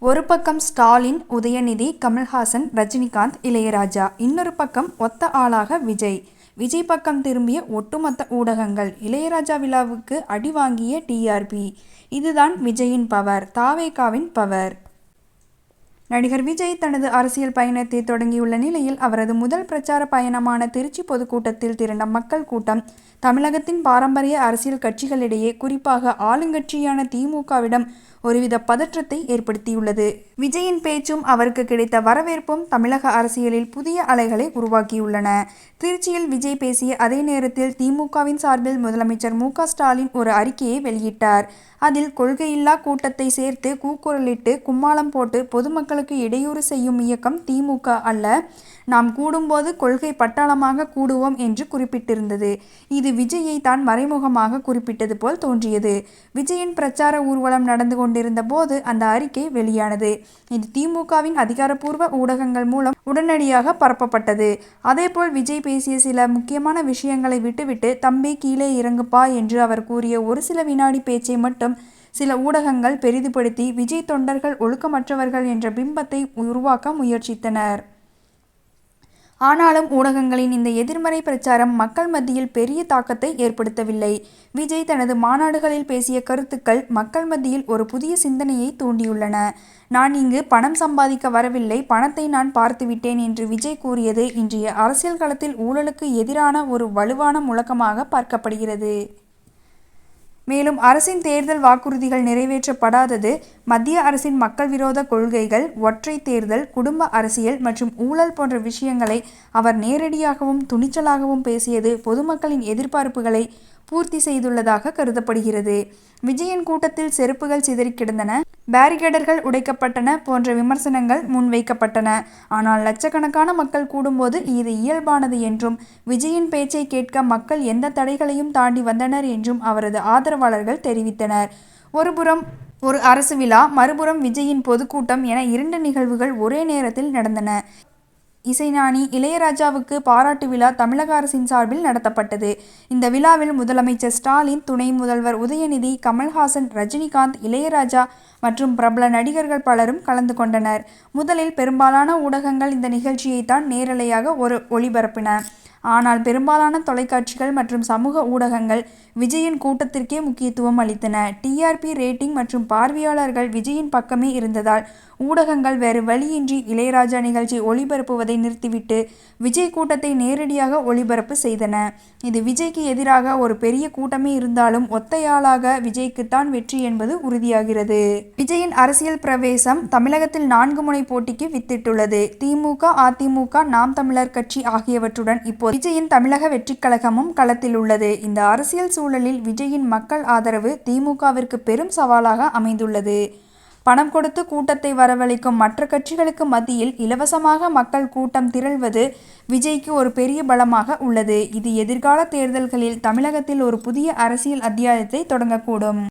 ஒரு பக்கம் ஸ்டாலின் உதயநிதி கமல்ஹாசன் ரஜினிகாந்த் இளையராஜா. இன்னொரு பக்கம் ஒத்த ஆளாக விஜய். விஜய் பக்கம் திரும்பிய ஒட்டுமொத்த ஊடகங்கள். இளையராஜா விழாவுக்கு அடி வாங்கிய டிஆர்பி இதுதான் விஜயின் பவர் தாவேகாவின் பவர். நடிகர் விஜய் தனது அரசியல் பயணத்தை தொடங்கியுள்ள நிலையில் அவரது முதல் பிரச்சார பயணமான திருச்சி பொதுக்கூட்டத்தில் திரண்ட மக்கள் கூட்டம் தமிழகத்தின் பாரம்பரிய அரசியல் கட்சிகளிடையே குறிப்பாக ஆளுங்கட்சியான திமுகவிடம் ஒருவித பதற்றத்தை ஏற்படுத்தியுள்ளது. விஜயின் பேச்சும் அவருக்கு கிடைத்த வரவேற்பும் தமிழக அரசியலில் புதிய அலைகளை உருவாக்கியுள்ளன. திருச்சியில் விஜய் பேசிய அதே நேரத்தில் திமுகவின் சார்பில் முதலமைச்சர் மு ஸ்டாலின் ஒரு அறிக்கையை வெளியிட்டார். அதில் கொள்கையில்லா கூட்டத்தை சேர்த்து கூக்குரலிட்டு கும்மாளம் போட்டு பொதுமக்கள் பொதுமக்களுக்கு இடையூறு செய்யும் இயக்கம் திமுக அல்ல. நாம் கூடும்போது கொள்கை பட்டாளமாக கூடுவோம் என்று குறிப்பிட்டிருந்தது. இது விஜயை தான் மறைமுகமாக குறிப்பிட்டது போல் தோன்றியது. விஜயின் பிரச்சார ஊர்வலம் நடந்து கொண்டிருந்த போது அந்த அறிக்கை வெளியானது. இது திமுகவின் அதிகாரப்பூர்வ ஊடகங்கள் மூலம் உடனடியாக பரப்பப்பட்டது. அதேபோல் விஜய் பேசிய சில முக்கியமான விஷயங்களை விட்டுவிட்டு தம்பி கீழே இறங்குப்பா என்று அவர் கூறிய ஒரு சில வினாடி பேச்சை மட்டும் சில ஊடகங்கள் பெரிதுபடுத்தி விஜய் தொண்டர்கள் ஒழுக்கமற்றவர்கள் என்ற பிம்பத்தை உருவாக்க முயற்சித்தனர். ஆனாலும் ஊடகங்களின் இந்த எதிர்மறை பிரச்சாரம் மக்கள் மத்தியில் பெரிய தாக்கத்தை ஏற்படுத்தவில்லை. விஜய் தனது மாநாடுகளில் பேசிய கருத்துக்கள் மக்கள் மத்தியில் ஒரு புதிய சிந்தனையை தூண்டியுள்ளன. நான் இங்கு பணம் சம்பாதிக்க வரவில்லை பணத்தை நான் பார்த்துவிட்டேன் என்று விஜய் கூறியது இன்றைய அரசியல் களத்தில் ஊழலுக்கு எதிரான ஒரு வலுவான முழக்கமாக பார்க்கப்படுகிறது. மேலும் அரசின் தேர்தல் வாக்குறுதிகள் நிறைவேற்றப்படாதது மத்திய அரசின் மக்கள் விரோத கொள்கைகள் ஒற்றை தேர்தல் குடும்ப அரசியல் மற்றும் ஊழல் போன்ற விஷயங்களை அவர் நேரடியாகவும் துணிச்சலாகவும் பேசியது பொதுமக்களின் எதிர்பார்ப்புகளை பூர்த்தி செய்துள்ளதாக கருதப்படுகிறது. விஜயன் கூட்டத்தில் செருப்புகள் சிதறி கிடந்தன பேரிகேடர்கள் உடைக்கப்பட்டன போன்ற விமர்சனங்கள் முன்வைக்கப்பட்டன. ஆனால் லட்சக்கணக்கான மக்கள் கூடும்போது இது இயல்பானது என்றும் விஜயின் பேச்சை கேட்க மக்கள் எந்த தடைகளையும் தாண்டி வந்தனர் என்றும் அவரது ஆதரவாளர்கள் தெரிவித்தனர். ஒருபுறம் ஒரு அரசு விழா மறுபுறம் விஜயின் பொதுக்கூட்டம் என இரண்டு நிகழ்வுகள் ஒரே நேரத்தில் நடந்தன. இசைஞானி இளையராஜாவுக்கு பாராட்டு விழா தமிழக அரசின் சார்பில் நடத்தப்பட்டது. இந்த விழாவில் முதலமைச்சர் ஸ்டாலின் துணை முதல்வர் உதயநிதி கமல்ஹாசன் ரஜினிகாந்த் இளையராஜா மற்றும் பிரபல நடிகர்கள் பலரும் கலந்து கொண்டனர். முதலில் பெரும்பாலான ஊடகங்கள் இந்த நிகழ்ச்சியை தான் நேரலையாக ஒரு ஒளிபரப்பின. ஆனால் பெரும்பாலான தொலைக்காட்சிகள் மற்றும் சமூக ஊடகங்கள் விஜயின் கூட்டத்திற்கே முக்கியத்துவம் அளித்தன. டிஆர்பி ரேட்டிங் மற்றும் பார்வையாளர்கள் விஜயின் பக்கமே இருந்ததால் ஊடகங்கள் வேறு வழியின்றி இளையராஜா நிகழ்ச்சி ஒளிபரப்புவதை நிறுத்திவிட்டு விஜய் கூட்டத்தை நேரடியாக ஒளிபரப்பு செய்தன. இது விஜய்க்கு எதிராக ஒரு பெரிய கூட்டமே இருந்தாலும் ஒத்தையாளாக விஜய்க்குத்தான் வெற்றி என்பது உறுதியாகிறது. விஜயின் அரசியல் பிரவேசம் தமிழகத்தில் நான்கு முனை போட்டிக்கு வித்திட்டுள்ளது. திமுக அதிமுக நாம் தமிழர் கட்சி ஆகியவற்றுடன் இப்போ விஜயின் தமிழக வெற்றிக் கழகமும் களத்தில் உள்ளது. இந்த அரசியல் சூழலில் விஜயின் மக்கள் ஆதரவு திமுகவிற்கு பெரும் சவாலாக அமைந்துள்ளது. பணம் கொடுத்து கூட்டத்தை வரவழைக்கும் மற்ற கட்சிகளுக்கு மத்தியில் இலவசமாக மக்கள் கூட்டம் திரள்வது விஜய்க்கு ஒரு பெரிய பலமாக உள்ளது. இது எதிர்கால தேர்தல்களில் தமிழகத்தில் ஒரு புதிய அரசியல் அத்தியாயத்தை தொடங்கக்கூடும்.